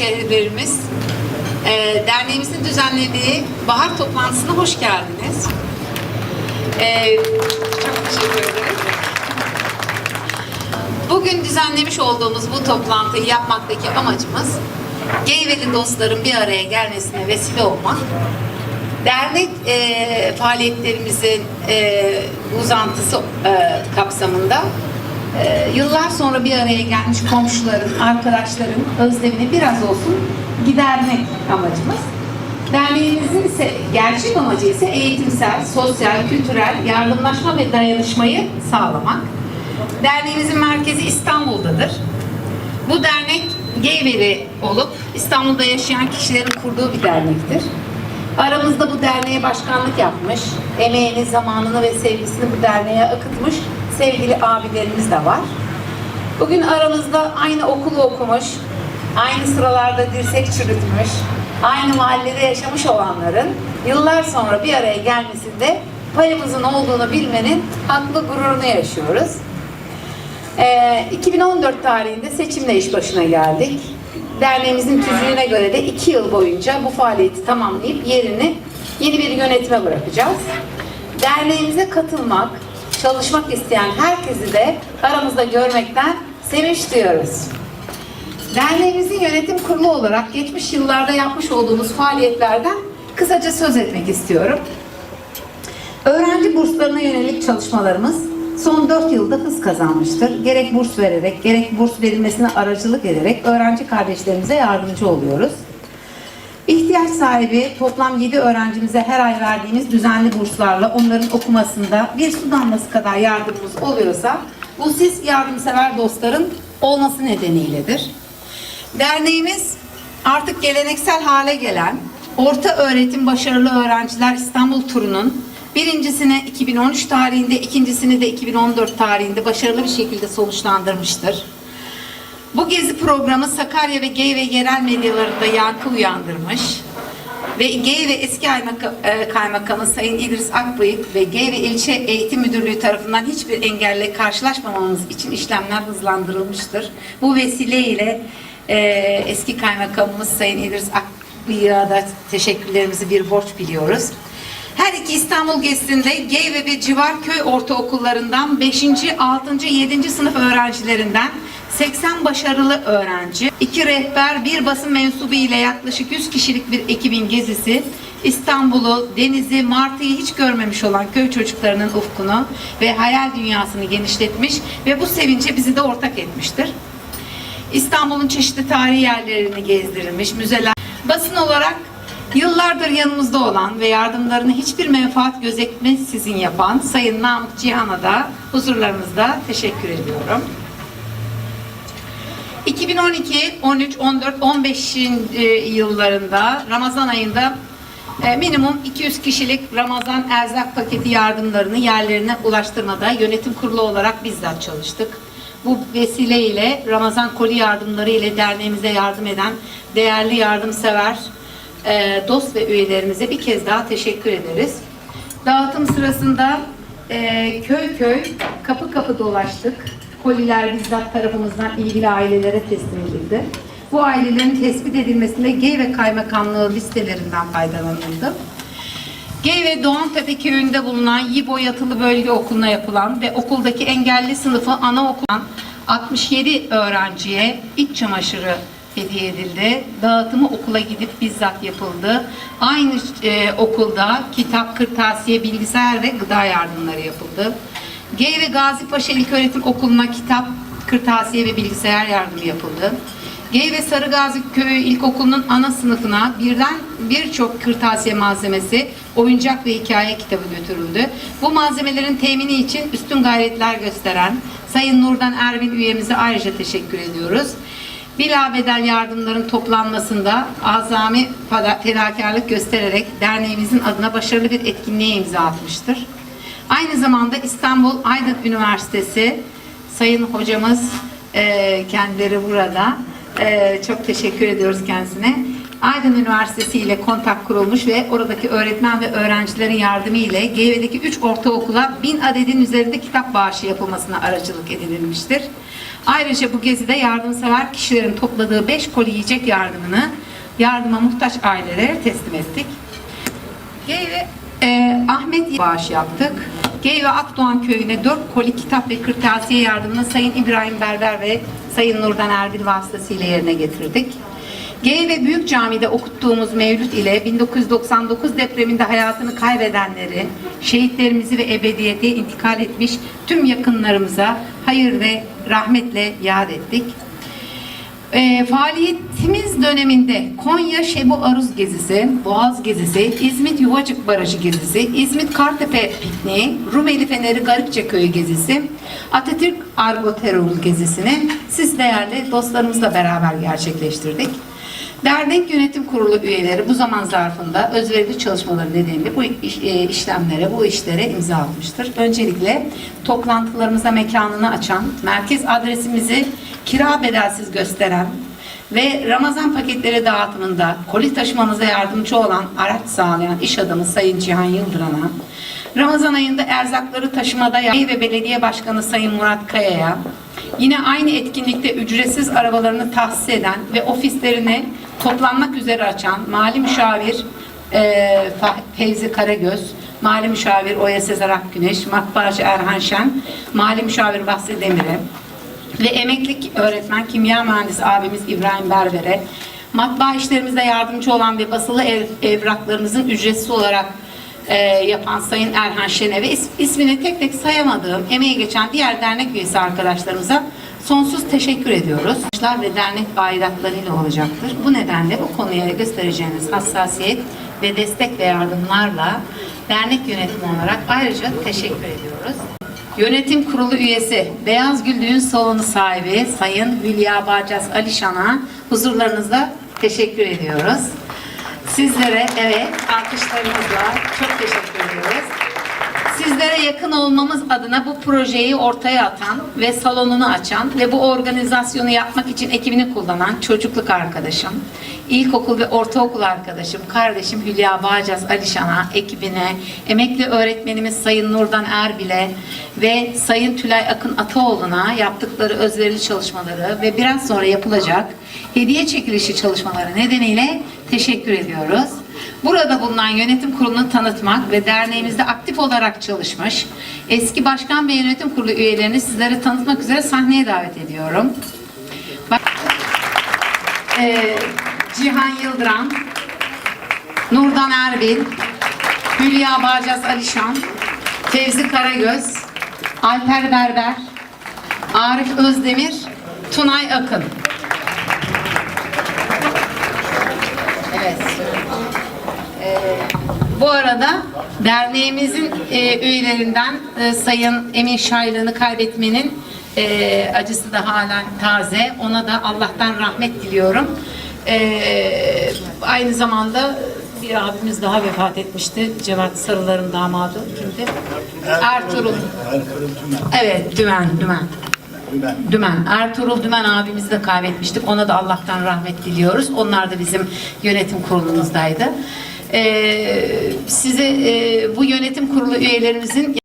hemşehrilerimiz, e, derneğimizin düzenlediği bahar toplantısına hoş geldiniz. E, çok teşekkür ederiz. Bugün düzenlemiş olduğumuz bu toplantıyı yapmaktaki amacımız Geyveli dostların bir araya gelmesine vesile olmak. Dernek e, faaliyetlerimizin e, uzantısı e, kapsamında e, yıllar sonra bir araya gelmiş komşuların, arkadaşların özlemini biraz olsun gidermek amacımız. Derneğimizin ise gerçek amacı ise eğitimsel, sosyal, kültürel yardımlaşma ve dayanışmayı sağlamak. Derneğimizin merkezi İstanbul'dadır. Bu dernek Geyveli olup İstanbul'da yaşayan kişilerin kurduğu bir dernektir. Aramızda bu derneğe başkanlık yapmış, emeğini, zamanını ve sevgisini bu derneğe akıtmış sevgili abilerimiz de var. Bugün aramızda aynı okulu okumuş, aynı sıralarda dirsek çürütmüş, aynı mahallede yaşamış olanların yıllar sonra bir araya gelmesinde payımızın olduğunu bilmenin haklı gururunu yaşıyoruz. Ee, 2014 tarihinde seçimle iş başına geldik. Derneğimizin tüzüğüne göre de iki yıl boyunca bu faaliyeti tamamlayıp yerini yeni bir yönetime bırakacağız. Derneğimize katılmak, çalışmak isteyen herkesi de aramızda görmekten sevinç duyuyoruz. Derneğimizin yönetim kurulu olarak geçmiş yıllarda yapmış olduğumuz faaliyetlerden kısaca söz etmek istiyorum. Öğrenci burslarına yönelik çalışmalarımız son 4 yılda hız kazanmıştır. Gerek burs vererek, gerek burs verilmesine aracılık ederek öğrenci kardeşlerimize yardımcı oluyoruz. Sahibi toplam 7 öğrencimize her ay verdiğimiz düzenli burslarla onların okumasında bir su damlası kadar yardımımız oluyorsa bu siz yardımsever dostların olması nedeniyledir. Derneğimiz artık geleneksel hale gelen Orta Öğretim Başarılı Öğrenciler İstanbul turunun birincisini 2013 tarihinde, ikincisini de 2014 tarihinde başarılı bir şekilde sonuçlandırmıştır. Bu gezi programı Sakarya ve Gey ve yerel medyalarında yankı uyandırmış ve Gey ve eski e, kaymakamı Sayın İdris Akbıyık ve Gey ve ilçe eğitim müdürlüğü tarafından hiçbir engelle karşılaşmamamız için işlemler hızlandırılmıştır. Bu vesileyle e, eski kaymakamımız Sayın İdris Akbıyık'a da teşekkürlerimizi bir borç biliyoruz. Her iki İstanbul gezisinde Geyve ve civar köy ortaokullarından 5. 6. 7. sınıf öğrencilerinden 80 başarılı öğrenci, iki rehber, bir basın mensubu ile yaklaşık 100 kişilik bir ekibin gezisi İstanbul'u, denizi, Martı'yı hiç görmemiş olan köy çocuklarının ufkunu ve hayal dünyasını genişletmiş ve bu sevince bizi de ortak etmiştir. İstanbul'un çeşitli tarihi yerlerini gezdirilmiş, müzeler. Basın olarak yıllardır yanımızda olan ve yardımlarını hiçbir menfaat gözetmeksizin yapan Sayın Namık Cihan'a da huzurlarınızda teşekkür ediyorum. 2012, 13, 14, 15 yıllarında Ramazan ayında e, minimum 200 kişilik Ramazan erzak paketi yardımlarını yerlerine ulaştırmada yönetim kurulu olarak bizzat çalıştık. Bu vesileyle Ramazan koli yardımları ile derneğimize yardım eden değerli yardımsever e, dost ve üyelerimize bir kez daha teşekkür ederiz. Dağıtım sırasında e, köy köy, kapı kapı dolaştık. Koliler bizzat tarafımızdan ilgili ailelere teslim edildi. Bu ailelerin tespit edilmesinde Gey ve Kaymakamlığı listelerinden faydalanıldı. Gey ve Doğantepe köyünde bulunan Yibo Yatılı Bölge Okulu'na yapılan ve okuldaki engelli sınıfı anaokulundan 67 öğrenciye iç çamaşırı hediye edildi. Dağıtımı okula gidip bizzat yapıldı. Aynı e, okulda kitap, kırtasiye, bilgisayar ve gıda yardımları yapıldı. Gey ve Gazi Paşa İlköğretim Okulu'na kitap, kırtasiye ve bilgisayar yardımı yapıldı. Gey ve Sarıgazi Köyü İlkokulu'nun ana sınıfına birden birçok kırtasiye malzemesi, oyuncak ve hikaye kitabı götürüldü. Bu malzemelerin temini için üstün gayretler gösteren Sayın Nurdan Ervin üyemize ayrıca teşekkür ediyoruz. Bilabedel yardımların toplanmasında azami feda- fedakarlık göstererek derneğimizin adına başarılı bir etkinliğe imza atmıştır. Aynı zamanda İstanbul Aydın Üniversitesi Sayın hocamız e, kendileri burada. E, çok teşekkür ediyoruz kendisine. Aydın Üniversitesi ile kontak kurulmuş ve oradaki öğretmen ve öğrencilerin yardımı ile Geyve'deki 3 ortaokula 1000 adedin üzerinde kitap bağışı yapılmasına aracılık edilmiştir. Ayrıca bu gezide yardımsever kişilerin topladığı 5 koli yiyecek yardımını yardıma muhtaç ailelere teslim ettik. Geyve e, Ahmet bağış yaptık. Geyve Akdoğan köyüne 4 koli kitap ve kırtasiye yardımını Sayın İbrahim Berber ve Sayın Nurdan Erbil vasıtasıyla yerine getirdik. Geyve Büyük Cami'de okuttuğumuz mevlüt ile 1999 depreminde hayatını kaybedenleri, şehitlerimizi ve ebediyete intikal etmiş tüm yakınlarımıza hayır ve rahmetle yad ettik. E, faaliyetimiz döneminde Konya Şebu Aruz gezisi, Boğaz gezisi, İzmit Yuvacık Barajı gezisi, İzmit Kartepe pikniği, Rumeli Feneri Garipçe Köyü gezisi, Atatürk Arboterol gezisini siz değerli dostlarımızla beraber gerçekleştirdik. Dernek Yönetim Kurulu üyeleri bu zaman zarfında özverili çalışmaları nedeniyle bu e, işlemlere, bu işlere imza atmıştır. Öncelikle toplantılarımıza mekanını açan, merkez adresimizi kira bedelsiz gösteren ve Ramazan paketleri dağıtımında koli taşımamıza yardımcı olan araç sağlayan iş adamı Sayın Cihan Yıldıran'a, Ramazan ayında erzakları taşımada yardım ve belediye başkanı Sayın Murat Kaya'ya, Yine aynı etkinlikte ücretsiz arabalarını tahsis eden ve ofislerini toplanmak üzere açan Mali Müşavir e, Fevzi Karagöz, Mali Müşavir Oya Sezer Akgüneş, Matbaacı Erhan Şen, Mali Müşavir Bahsi Demir'e ve emekli öğretmen kimya mühendisi abimiz İbrahim Berber'e, matbaa işlerimizde yardımcı olan ve basılı ev, evraklarımızın ücretsiz olarak e, yapan Sayın Erhan Şen'e ve is- ismini tek tek sayamadığım, emeği geçen diğer dernek üyesi arkadaşlarımıza sonsuz teşekkür ediyoruz. Başlar ve dernek aidatlarıyla olacaktır. Bu nedenle bu konuya göstereceğiniz hassasiyet ve destek ve yardımlarla dernek yönetimi olarak ayrıca teşekkür ediyoruz. Yönetim Kurulu üyesi Beyaz Gül Salonu sahibi Sayın Hülya Bağcaz Alişan'a huzurlarınızda teşekkür ediyoruz. Sizlere evet alkışlarımızla çok teşekkür ediyoruz. Sizlere yakın olmamız adına bu projeyi ortaya atan ve salonunu açan ve bu organizasyonu yapmak için ekibini kullanan çocukluk arkadaşım, ilkokul ve ortaokul arkadaşım, kardeşim Hülya Bağcaz Alişan'a, ekibine, emekli öğretmenimiz Sayın Nurdan Erbil'e ve Sayın Tülay Akın Ataoğlu'na yaptıkları özverili çalışmaları ve biraz sonra yapılacak hediye çekilişi çalışmaları nedeniyle teşekkür ediyoruz. Burada bulunan yönetim kurulunu tanıtmak ve derneğimizde aktif olarak çalışmış eski başkan ve yönetim kurulu üyelerini sizlere tanıtmak üzere sahneye davet ediyorum. Bak, Ee, Cihan Yıldıran, Nurdan Erbil, Hülya Bağcaz Alişan, Fevzi Karagöz, Alper Berber, Arif Özdemir, Tunay Akın. Evet. Bu arada derneğimizin e, üyelerinden e, Sayın Emin Şaylan'ı kaybetmenin e, acısı da halen taze. Ona da Allah'tan rahmet diliyorum. E, aynı zamanda bir abimiz daha vefat etmişti. Cevat Sarılar'ın damadı kimdi? Ertuğrul. Evet, Dümen, Dümen. Dümen. Ertuğrul Dümen abimizi de kaybetmiştik. Ona da Allah'tan rahmet diliyoruz. Onlar da bizim yönetim kurulumuzdaydı. Ee, size e, bu yönetim kurulu üyelerimizin